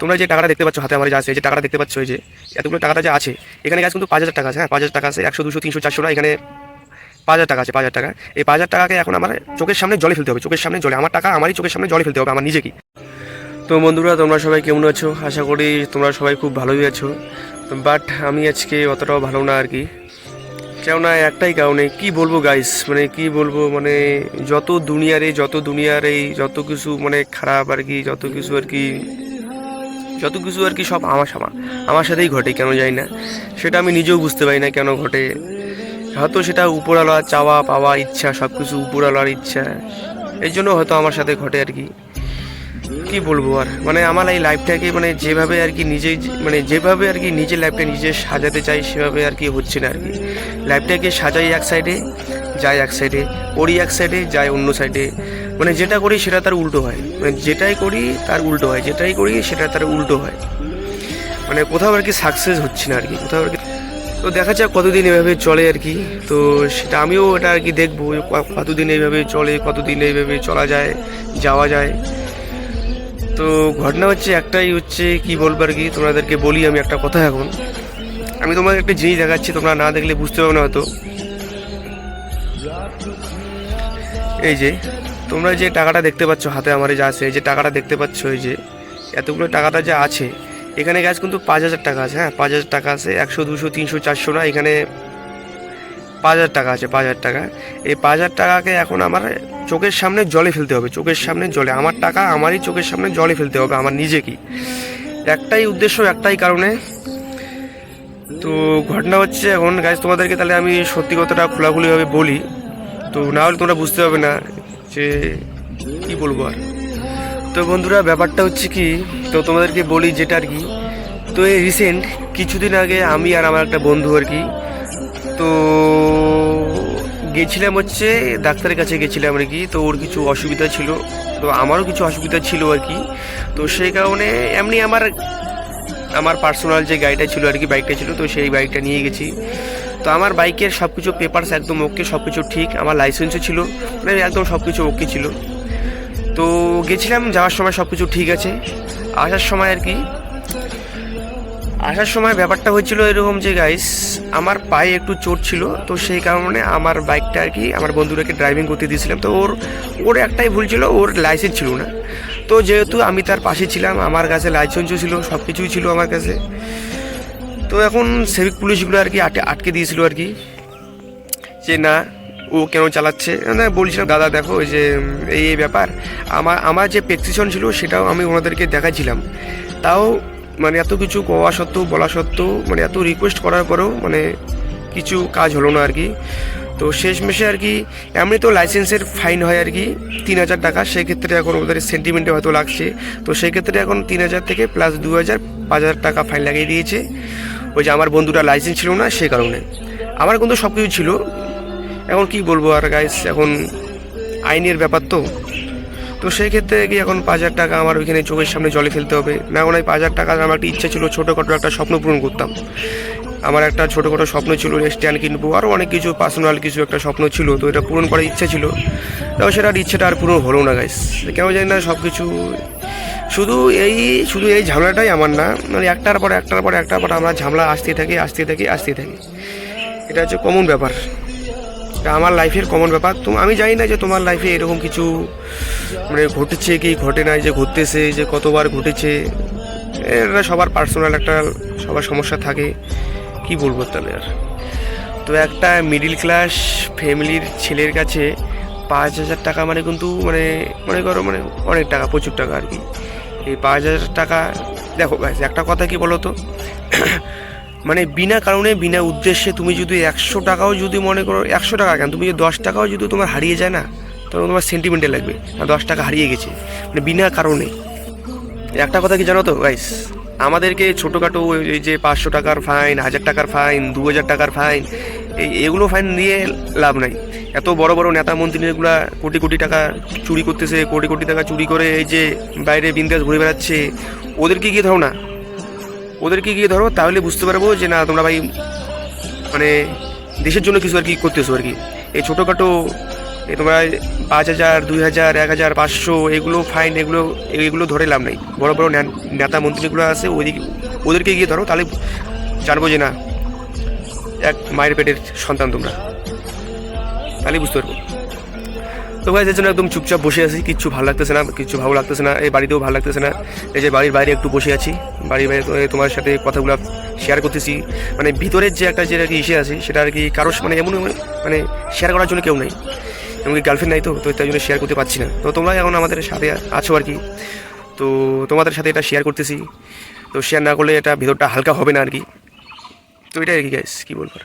তোমরা যে টাকাটা দেখতে পাচ্ছ হাতে আমার যা আছে, যে টাকাটা দেখতে পাচ্ছ যে, এতগুলো টাকাটা যে আছে, এখানে গাছ কিন্তু পাঁচ হাজার টাকা আছে হ্যাঁ? পাঁচ হাজার টাকা আছে, একশো, দুশো, তিনশো, চারশো না, এখানে পাঁচ হাজার টাকা আছে, পাঁচ হাজার টাকা। এই পাঁচ হাজার টাকাকে এখন আমার চোখের সামনে জলে ফেলতে হবে, চোখের সামনে জলে। আমার টাকা আমারই চোখের সামনে জলে ফেলতে হবে, আমার নিজেকেই। তো বন্ধুরা, তোমরা সবাই কেমন আছো? আশা করি তোমরা সবাই খুব ভালোই আছো। বাট আমি আজকে অতটাও ভালো না আর কি। কেননা একটাই কারণে, কি বলব গাইস মানে কি বলব মানে যত দুনিয়ারে যত দুনিয়ার এই, যত কিছু মানে খারাপ আর কি, যত কিছু আর কি যত কিছু আর কি সব আমার সামা আমার সাথেই ঘটে, কেন জানি না। সেটা আমি নিজেও বুঝতে পারি না কেন ঘটে। হয়তো সেটা উপরালার চাওয়া, পাওয়া, ইচ্ছা সব কিছু উপরালার ইচ্ছা। এই জন্য হয়তো আমার সাথে ঘটে আর কি। কি বলব আর? মানে আমার এই লাইফটাকে মানে যেভাবে আর কি নিজেই মানে যেভাবে আর কি নিজের লাইফটা নিজে সাজাতে চাই, সেভাবে আর কি হচ্ছে না আর কি। লাইফটাকে সাজাই এক সাইডে যাই এক সাইডে করি এক সাইডে যাই অন্য সাইডে মানে যেটা করি সেটা তার উল্টো হয়। মানে যেটাই করি তার উল্টো হয়, যেটাই করি সেটা তার উল্টো হয়। মানে কোথাও আর কি সাকসেস হচ্ছে না আর কি, কোথাও আর কি। তো দেখা যাক কতদিন এভাবে চলে আর কি। তো সেটা আমিও এটা আর কি দেখব কতদিন এইভাবে চলে, কতদিন এইভাবে চলা যায়, যাওয়া যায়। তো ঘটনা হচ্ছে একটাই হচ্ছে, কি বলব আর কি, তোমাদেরকে বলি আমি একটা কথা এখন। আমি তোমাকে একটা জিনিস দেখাচ্ছি, তোমরা না দেখলে বুঝতে পারবে না হয়তো। এই যে তোমরা যে টাকাটা দেখতে পাচ্ছ হাতে আমার যা আছে, এই যে টাকাটা দেখতে পাচ্ছ, এই যে এতগুলো টাকাটা যে আছে, এখানে গাছ কিন্তু পাঁচ হাজার টাকা আছে হ্যাঁ পাঁচ হাজার টাকা আছে, একশো, দুশো, তিনশো, চারশো না, এখানে পাঁচ হাজার টাকা আছে, পাঁচ হাজার টাকা। এই পাঁচ হাজার টাকাকে এখন আমার চোখের সামনে জলে ফেলতে হবে, চোখের সামনে জলে। আমার টাকা আমারই চোখের সামনে জলে ফেলতে হবে, আমার নিজেকেই একটাই উদ্দেশ্য, একটাই কারণে। তো ঘটনা হচ্ছে এখন গাছ তোমাদেরকে তাহলে আমি সত্যি কথাটা খোলাখুলিভাবে বলি। তো না হলে তোমরা বুঝতে পারবে না যে কি বলব আর? তো বন্ধুরা, ব্যাপারটা হচ্ছে কি, তো তোমাদেরকে বলি যেটা আর কি। তো এই রিসেন্ট কিছুদিন আগে আমি আর আমার একটা বন্ধু আর কি, তো গেছিলাম হচ্ছে, ডাক্তারের কাছে গেছিলাম আর কি। তো ওর কিছু অসুবিধা ছিল, তো আমারও কিছু অসুবিধা ছিল আর কি। তো সেই কারণে এমনি আমার আমার পার্সোনাল যে গাড়িটা ছিল আর কি বাইকটা ছিল, তো সেই বাইকটা নিয়ে গেছি। তো আমার বাইকের সব কিছু পেপারস একদম ওকে সব কিছু ঠিক, আমার লাইসেন্সও ছিল মানে একদম সব কিছু ওকে ছিল। তো গেছিলাম, যাওয়ার সময় সব কিছু ঠিক আছে। আসার সময় আর কি, আসার সময় ব্যাপারটা হয়েছিল এরকম যে গাইস আমার পায়ে একটু চোট ছিল, তো সেই কারণে আমার বাইকটা আর কি, আমার বন্ধুরাকে ড্রাইভিং করতে দিয়েছিলাম। তো ওর ওর একটাই ভুল ছিল, ওর লাইসেন্স ছিল না। তো যেহেতু আমি তার পাশে ছিলাম, আমার কাছে লাইসেন্সও ছিল সব কিছুই ছিল আমার কাছে। তো এখন সিভিক পুলিশগুলো আর কি আটকে দিয়েছিল আর কি। যে না, ও কেন চালাচ্ছে? না বলছিলাম দাদা, দেখো যে এই এই ব্যাপার। আমার আমার যে প্রেসক্রিপশন ছিল, সেটাও আমি ওনাদেরকে দেখাচ্ছিলাম। তাও মানে এত কিছু কোয়া সত্ত্বেও, বলা সত্ত্বেও মানে এত রিকোয়েস্ট করার পরেও মানে কিছু কাজ হলো না আর কি। তো শেষ মেশে আর কি, এমনি তো লাইসেন্সের ফাইন হয় আর কি, তিন হাজার টাকা। সেক্ষেত্রে এখন ওদের সেন্টিমেন্টে হয়তো লাগছে। তো সেক্ষেত্রে এখন তিন হাজার থেকে প্লাস দু হাজার, পাঁচ হাজার টাকা ফাইন লাগিয়ে দিয়েছে। ওই যে আমার বন্ধুটা লাইসেন্স ছিল না, সে কারণে। আমার কিন্তু সব কিছু ছিল। এখন কি বলব আর গাইস এখন আইনের ব্যাপার তো। তো সেই ক্ষেত্রে কি এখন পাঁচ হাজার টাকা আমার ওইখানে চোখের সামনে জলে ফেলতে হবে। না ওই পাঁচ হাজার টাকা আমার একটা ইচ্ছা ছিল, ছোটোখাটো একটা স্বপ্ন পূরণ করতাম। আমার একটা ছোটোখাটো স্বপ্ন ছিল স্ট্যান্ড কিনবো। আরও অনেক কিছু পার্সোনাল কিছু একটা স্বপ্ন ছিল, তো এটা পূরণ করার ইচ্ছা ছিল। তাও সেটা আর ইচ্ছেটা আর পূরণ হলো না গাইস কেন জানি না সব কিছু শুধু এই শুধু এই ঝামেলাটাই আমার না। মানে একটার পর একটার পর একটার পর আমার ঝামেলা আসতে থাকি আসতে থাকি আসতে থাকি। এটা হচ্ছে কমন ব্যাপার। এটা আমার লাইফের কমন ব্যাপার। তো আমি জানি না যে তোমার লাইফে এরকম কিছু মানে ঘটেছে কি, ঘটে নাই, যে ঘটতেছে, যে কতবার ঘটেছে। এটা সবার পার্সোনাল একটা, সবার সমস্যা থাকে। কি বলব তাহলে আর? তো একটা মিডিল ক্লাস ফ্যামিলির ছেলের কাছে পাঁচ হাজার টাকা মানে কিন্তু মানে মনে করো মানে অনেক টাকা, প্রচুর টাকা আর কি। এই পাঁচ হাজার টাকা দেখো guys, একটা কথা কি বলো তো মানে বিনা কারণে বিনা উদ্দেশ্যে তুমি যদি একশো টাকাও যদি মনে করো একশো টাকা কেন? তুমি যদি দশ টাকাও যদি তোমার হারিয়ে যায় না তখন তোমার সেন্টিমেন্টে লাগবে। না দশ টাকা হারিয়ে গেছে মানে বিনা কারণে। একটা কথা কি জানো তো গাইস আমাদেরকে ছোটোখাটো ওই যে পাঁচশো টাকার ফাইন হাজার টাকার ফাইন দু হাজার টাকার ফাইন এগুলো ফাইন দিয়ে লাভ নাই। এত বড় বড় নেতা মন্ত্রী এগুলা কোটি কোটি টাকা চুরি করতেছে, কোটি কোটি টাকা চুরি করে এই যে বাইরে বিন্দাস ঘুরে বেড়াচ্ছে ওদেরকে গিয়ে ধরো না? ওদেরকে গিয়ে ধরো? তাহলে বুঝতে পারব যে না, তোমরা ভাই মানে দেশের জন্য কিছু আর কি করতেছো আর কি। এই ছোটোখাটো তোমরা পাঁচ হাজার, দুই হাজার, এক হাজার, পাঁচশো এগুলো ফাইন এগুলো এগুলো ধরে লাভ নেই। বড় বড় নেতা মন্ত্রীগুলো আছে ওইদিকে ওদেরকে গিয়ে ধরো, তাহলে জানব যে না এক মায়ের পেটের সন্তান তোমরা। তাহলে বুঝতে পারব। তো ভাই জন্য একদম চুপচাপ বসে আছি। কিচ্ছু ভালো লাগতেছে না, কিচ্ছু ভালো লাগতেছে না। এই বাড়িতেও ভালো লাগতেছে না। এই যে বাড়ির বাইরে একটু বসে আছি। বাড়ির বাইরে তোমার সাথে কথাগুলো শেয়ার করতেছি। মানে ভিতরের যে একটা যে আর কি ইসে আছে, সেটা আর কি কারোর মানে এমন মানে শেয়ার করার জন্য কেউ নেই। এমনকি গার্লফ্রেন্ড নাই তো তো তাই জন্য শেয়ার করতে পারছি না। তো তোমরা এখন আমাদের সাথে আছো আর কি। তো তোমাদের সাথে এটা শেয়ার করতেছি। তো শেয়ার না করলে এটা ভিতরটা হালকা হবে না আর কি। তো এটাই আর কি গাইস কী বলবার